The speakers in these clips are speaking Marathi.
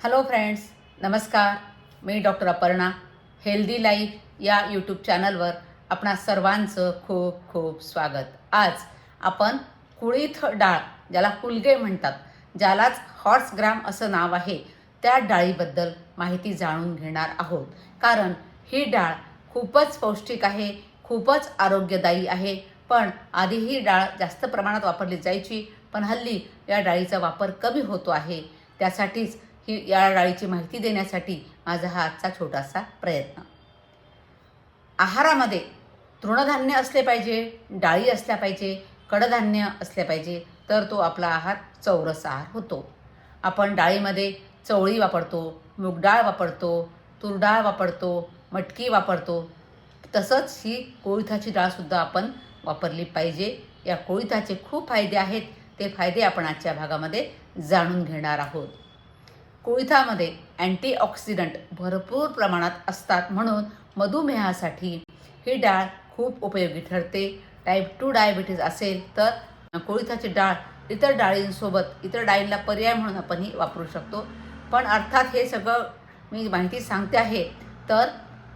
हॅलो फ्रेंड्स नमस्कार. मी डॉक्टर अपर्णा. हेल्दी लाईफ या यूट्यूब चॅनलवर आपणा सर्वांचं खूप खूप स्वागत. आज आपण कुळीथ डाळ ज्याला कुलगे म्हणतात ज्यालाच हॉर्स ग्राम असं नाव आहे त्या डाळीबद्दल माहिती जाणून घेणार आहोत. कारण ही डाळ खूपच पौष्टिक आहे खूपच आरोग्यदायी आहे पण आधी ही डाळ जास्त प्रमाणात वापरली जायची पण हल्ली या डाळीचा वापर कमी होतो आहे. त्यासाठीच ही या डाळीची माहिती देण्यासाठी माझा हा आजचा छोटासा प्रयत्न. आहारामध्ये तृणधान्य असले पाहिजे डाळी असल्या पाहिजे कडधान्य असले पाहिजे तर तो आपला आहार चौरस आहार होतो. आपण डाळीमध्ये चवळी वापरतो मूग डाळ वापरतो तुरडाळ वापरतो मटकी वापरतो. तसंच ही कोळीथाची डाळसुद्धा आपण वापरली पाहिजे. या कोळीथाचे खूप फायदे आहेत ते फायदे आपण आजच्या भागामध्ये जाणून घेणार आहोत. कोळीथामध्ये अँटीऑक्सिडंट भरपूर प्रमाणात असतात म्हणून मधुमेहासाठी ही डाळ खूप उपयोगी ठरते. टाईप टू डायबिटीज असेल तर कोळीथाची डाळ इतर डाळींसोबत इतर डाळींना पर्याय म्हणून आपण ही वापरू शकतो. पण अर्थात हे सगळं मी माहिती सांगते आहे तर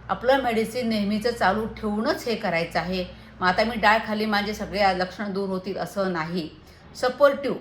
आपलं मेडिसिन नेहमीचं चालू ठेवूनच हे करायचं आहे. मग आता मी डाळ खाली माझे सगळे लक्षणं दूर होतील असं नाही. सपोर्टिव्ह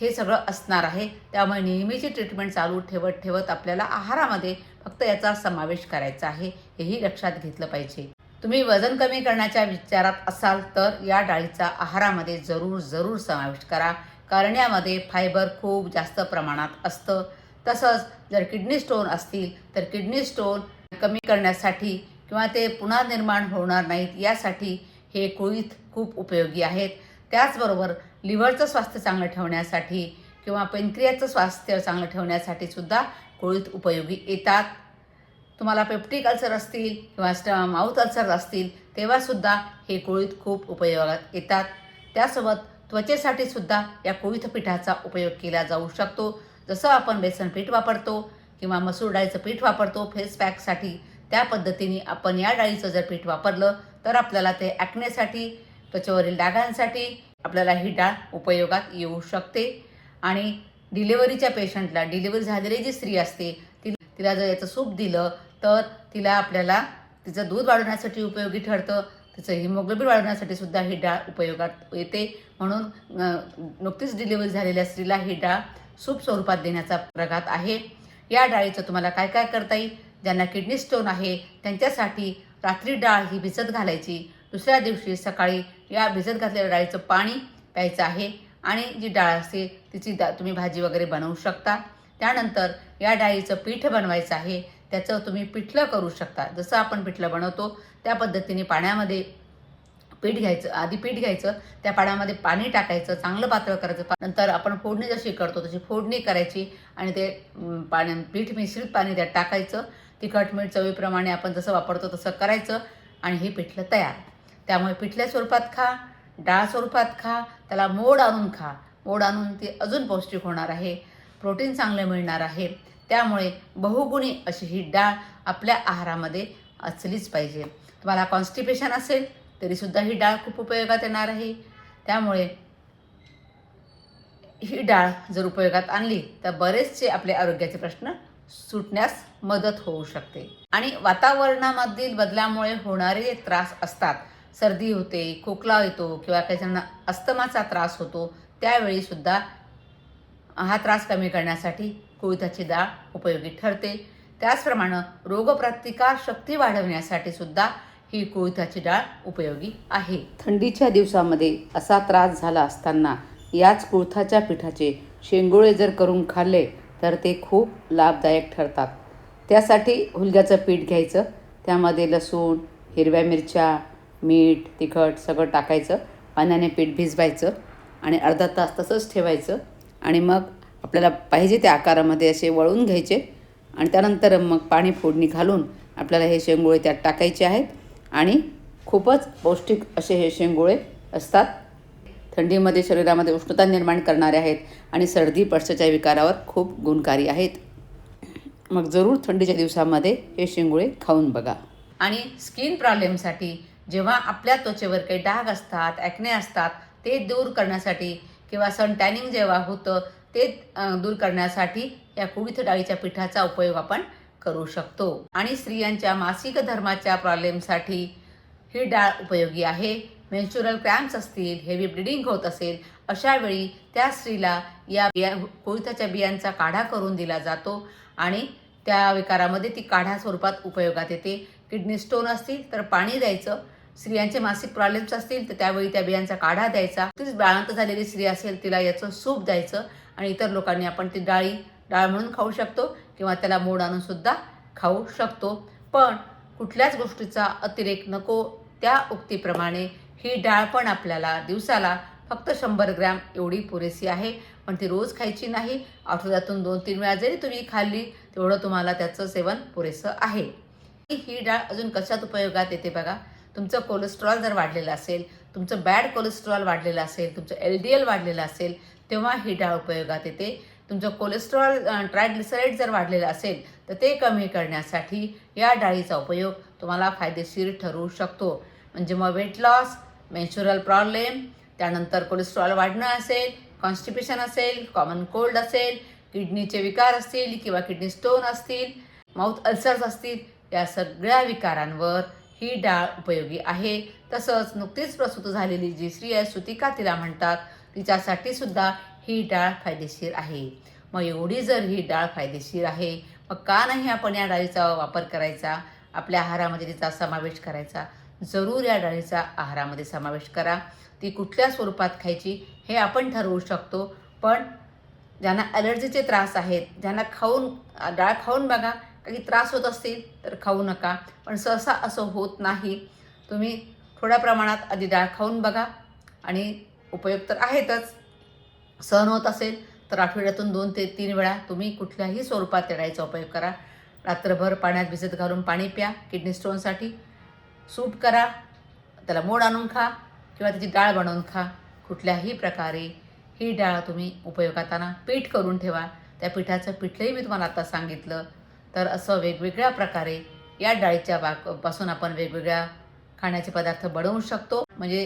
हे सगळं असणार आहे. त्यामुळे नेहमीची ट्रीटमेंट चालू ठेवत ठेवत आपल्याला आहारामध्ये फक्त याचा समावेश करायचा आहे. हेही लक्षात घेतलं पाहिजे. तुम्ही वजन कमी करण्याच्या विचारात असाल तर या डाळीचा आहारामध्ये जरूर जरूर समावेश करा. कारण यामध्ये फायबर खूप जास्त प्रमाणात असतं. तसंच जर किडनी स्टोन असतील तर किडनी स्टोन कमी करण्यासाठी किंवा ते पुन्हा निर्माण होणार नाहीत यासाठी हे कुळीत खूप उपयोगी आहेत. त्याचबरोबर लिव्हरचं स्वास्थ्य चांगलं ठेवण्यासाठी किंवा पेनक्रियाचं स्वास्थ्य चांगलं ठेवण्यासाठी सुद्धा कोळीत उपयोगी येतात. तुम्हाला पेप्टिक अल्सर असतील किंवा स्ट माउथ अल्सर असतील तेव्हासुद्धा हे कोळीत खूप उपयोगात येतात. त्यासोबत त्वचेसाठी सुद्धा या कोळीथ पिठाचा उपयोग केला जाऊ शकतो. जसं आपण बेसन पीठ वापरतो किंवा मसूर डाळीचं पीठ वापरतो फेस पॅकसाठी त्या पद्धतीने आपण या डाळीचं जर पीठ वापरलं तर आपल्याला ते ॲक्नेसाठी त्वचेवरील डागांसाठी आपल्याला ही डाळ उपयोगात येऊ शकते. आणि डिलिव्हरीच्या पेशंटला डिलिव्हरी झालेली जी स्त्री असते ती तिला जर याचं सूप दिलं तर तिला आपल्याला तिचं दूध वाढवण्यासाठी उपयोगी ठरतं. तिचं हिमोग्लोबिन वाढवण्यासाठी सुद्धा ही डाळ उपयोगात येते. म्हणून नुकतीच डिलिव्हरी झालेल्या स्त्रीला ही डाळ सूप स्वरूपात देण्याचा प्रघात आहे. या डाळीचं तुम्हाला काय काय करता येईल? ज्यांना किडनी स्टोन आहे त्यांच्यासाठी रात्री डाळ ही भिजत घालायची. दुसऱ्या दिवशी सकाळी या भिजत घातलेल्या डाळीचं पाणी प्यायचं आहे आणि जी डाळ असते तिची दा तुम्ही भाजी वगैरे बनवू शकता. त्यानंतर या डाळीचं पीठ बनवायचं आहे. त्याचं तुम्ही पिठलं करू शकता. जसं आपण पिठलं बनवतो त्या पद्धतीने पाण्यामध्ये पीठ घ्यायचं आधी पीठ घ्यायचं त्या पाण्यामध्ये पाणी टाकायचं चांगलं पातळ करायचं. नंतर आपण फोडणी जशी करतो तशी फोडणी करायची आणि ते पाण्या पीठ मिश्रित पाणी त्यात टाकायचं. तिखट मीठ चवीप्रमाणे आपण जसं वापरतो तसं करायचं आणि हे पिठलं तयार. त्यामुळे पिठल्या स्वरूपात खा डाळ स्वरूपात खा त्याला मोड आणून खा. मोड आणून ती अजून पौष्टिक होणार आहे. प्रोटीन चांगलं मिळणार आहे. त्यामुळे बहुगुणी अशी ही डाळ आपल्या आहारामध्ये असलीच पाहिजे. तुम्हाला कॉन्स्टिपेशन असेल तरीसुद्धा ही डाळ खूप उपयोगात येणार आहे. त्यामुळे ही डाळ जर उपयोगात आणली तर बरेचसे आपले आरोग्याचे प्रश्न सुटण्यास मदत होऊ शकते. आणि वातावरणामधील बदलामुळे होणारे त्रास असतात. सर्दी होते खोकला येतो किंवा काही जणांना अस्तमाचा त्रास होतो त्यावेळीसुद्धा हा त्रास कमी करण्यासाठी कुळथाची डाळ उपयोगी ठरते. त्याचप्रमाणे रोगप्रतिकार शक्ती वाढवण्यासाठी सुद्धा ही कुळथाची डाळ उपयोगी आहे. थंडीच्या दिवसामध्ये असा त्रास झाला असताना याच कुळथाच्या पिठाचे शेंगोळे जर करून खाल्ले तर ते खूप लाभदायक ठरतात. त्यासाठी हुलग्याचं पीठ घ्यायचं. त्यामध्ये लसूण हिरव्या मिरच्या मीठ तिखट सगळं टाकायचं. पाण्याने पीठ भिजवायचं आणि अर्धा तास तसंच ठेवायचं. आणि मग आपल्याला पाहिजे त्या आकारामध्ये असे वळून घ्यायचे. आणि त्यानंतर मग पाणी फोडणी घालून आपल्याला हे शेंगोळे त्यात टाकायचे आहेत. आणि खूपच पौष्टिक असे हे शेंगोळे असतात. थंडीमध्ये शरीरामध्ये उष्णता निर्माण करणारे आहेत आणि सर्दी पडसाच्या विकारावर खूप गुणकारी आहेत. मग जरूर थंडीच्या दिवसामध्ये हे शेंगोळे खाऊन बघा. आणि स्किन प्रॉब्लेमसाठी जेव्हा आपल्या त्वचेवर काही डाग असतात ॲक्ने असतात ते दूर करण्यासाठी किंवा सन टॅनिंग जेव्हा होतं ते दूर करण्यासाठी या कुळीथ डाळीच्या पिठाचा उपयोग आपण करू शकतो. आणि स्त्रियांच्या मासिक धर्माच्या प्रॉब्लेमसाठी ही डाळ उपयोगी आहे. मेन्स्ट्रुअल क्रॅम्प्स असतील हेवी ब्लिडिंग होत असेल अशा वेळी त्या स्त्रीला या बिया कोळथाच्या बियांचा काढा करून दिला जातो आणि त्या विकारामध्ये ती काढा स्वरूपात उपयोगात येते. किडनी स्टोन असतील तर पाणी द्यायचं. स्त्रियांचे मासिक प्रॉब्लेम्स असतील तर त्यावेळी त्या बियांचा काढा द्यायचा. तीच बाळांत झालेली स्त्री असेल तिला याचं सूप द्यायचं आणि इतर लोकांनी आपण ती डाळी डाळ म्हणून खाऊ शकतो किंवा त्याला मोड आणून सुद्धा खाऊ शकतो. पण कुठल्याच गोष्टीचा अतिरेक नको त्या उक्तीप्रमाणे. ही डाळ पण आपल्याला दिवसाला फक्त शंभर ग्रॅम एवढी पुरेशी आहे. पण ती रोज खायची नाही. आठवड्यातून दोन तीन वेळा जरी तुम्ही खाल्ली तेवढं तुम्हाला त्याचं सेवन पुरेसं आहे. ही डाळ अजून कशात उपयोगात येते बघा? तुमचं कोलेस्ट्रॉल जर वाढलेलं असेल तुमचं बॅड कोलेस्ट्रॉल वाढलेलं असेल तुमचं एल डी एल वाढलेलं असेल तेव्हा ही डाळ उपयोगात येते. तुमचं कोलेस्ट्रॉल ट्रायग्लिसराईड जर वाढलेलं असेल तर ते कमी करण्यासाठी या डाळीचा उपयोग तुम्हाला फायदेशीर ठरू शकतो. म्हणजे मग वेट लॉस मेन्शुरल प्रॉब्लेम त्यानंतर कोलेस्ट्रॉल वाढणं असेल कॉन्स्टिपेशन असेल कॉमन कोल्ड असेल किडनीचे विकार असतील किंवा किडनी स्टोन असतील माउथ अल्सर्स असतील या सगळ्या विकारांवर ही डाळ उपयोगी आहे. तसंच नुकतीच प्रसूत झालेली जी स्त्री आहे सुतिका तिला म्हणतात तिच्यासाठी सुद्धा ही डाळ फायदेशीर आहे. मग एवढी जर ही डाळ फायदेशीर आहे मग का नाही आपण या डाळीचा वापर करायचा? आपल्या आहारामध्ये तिचा समावेश करायचा? जरूर या डाळीचा आहारामध्ये समावेश करा. ती कुठल्या स्वरूपात खायची हे आपण ठरवू शकतो. पण ज्यांना ॲलर्जीचे त्रास आहेत ज्यांना खाऊन डाळ खाऊन बघा काही त्रास होत असतील तर खाऊ नका. पण सहसा असं होत नाही. तुम्ही थोड्या प्रमाणात आधी डाळ खाऊन बघा. आणि उपयोग तर आहेतच. सहन होत असेल तर आठवड्यातून दोन ते तीन वेळा तुम्ही कुठल्याही स्वरूपात त्या उपयोग करा. रात्रभर पाण्यात भिजत घालून पाणी प्या. किडनी स्टोनसाठी सूप करा. त्याला मोड आणून खा किंवा त्याची डाळ बनवून खा. कुठल्याही प्रकारे ही डाळ तुम्ही उपयोगात आणा. पीठ करून ठेवा. त्या पिठाचं पिठलंही मी तुम्हाला आता सांगितलं. तर असं वेगवेगळ्या प्रकारे या डाळीच्या बाकपासून आपण वेगवेगळ्या खाण्याचे पदार्थ बनवू शकतो. म्हणजे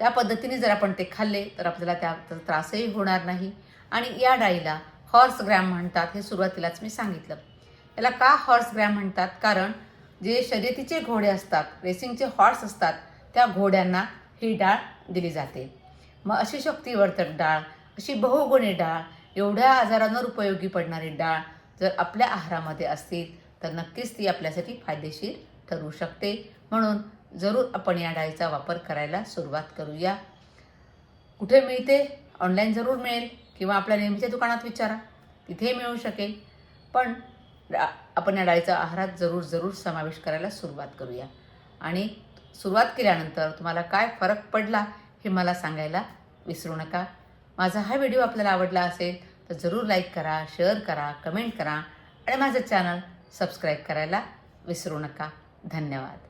त्या पद्धतीने जर आपण ते खाल्ले तर आपल्याला त्या त्रासही होणार नाही. आणि या डाळीला हॉर्स ग्रॅम म्हणतात हे सुरुवातीलाच मी सांगितलं. याला का हॉर्स ग्रॅम म्हणतात? कारण जे शर्यतीचे घोडे असतात रेसिंगचे हॉर्स असतात त्या घोड्यांना ही डाळ दिली जाते. मग अशी शक्तिवर्धक डाळ अशी बहुगुणी डाळ एवढ्या आजारांवर उपयोगी पडणारी डाळ जर आपल्या आहारामध्ये असतील तर नक्कीच ती आपल्यासाठी फायदेशीर ठरू शकते. म्हणून जरूर आपण या डाळीचा वापर करायला सुरुवात करूया. कुठे मिळते? ऑनलाईन जरूर मिळेल किंवा आपल्या नेहमीच्या दुकानात विचारा. तिथे मिळू शकेल. पण आपण या डाळीचा आहारात जरूर जरूर समावेश करायला सुरुवात करूया. आणि सुरुवात केल्यानंतर तुम्हाला काय फरक पडला हे मला सांगायला विसरू नका. माझा हा व्हिडिओ आपल्याला आवडला असेल तर जरूर लाईक करा शेअर करा कमेंट करा आणि माझं चॅनल सबस्क्राईब करायला विसरू नका. धन्यवाद.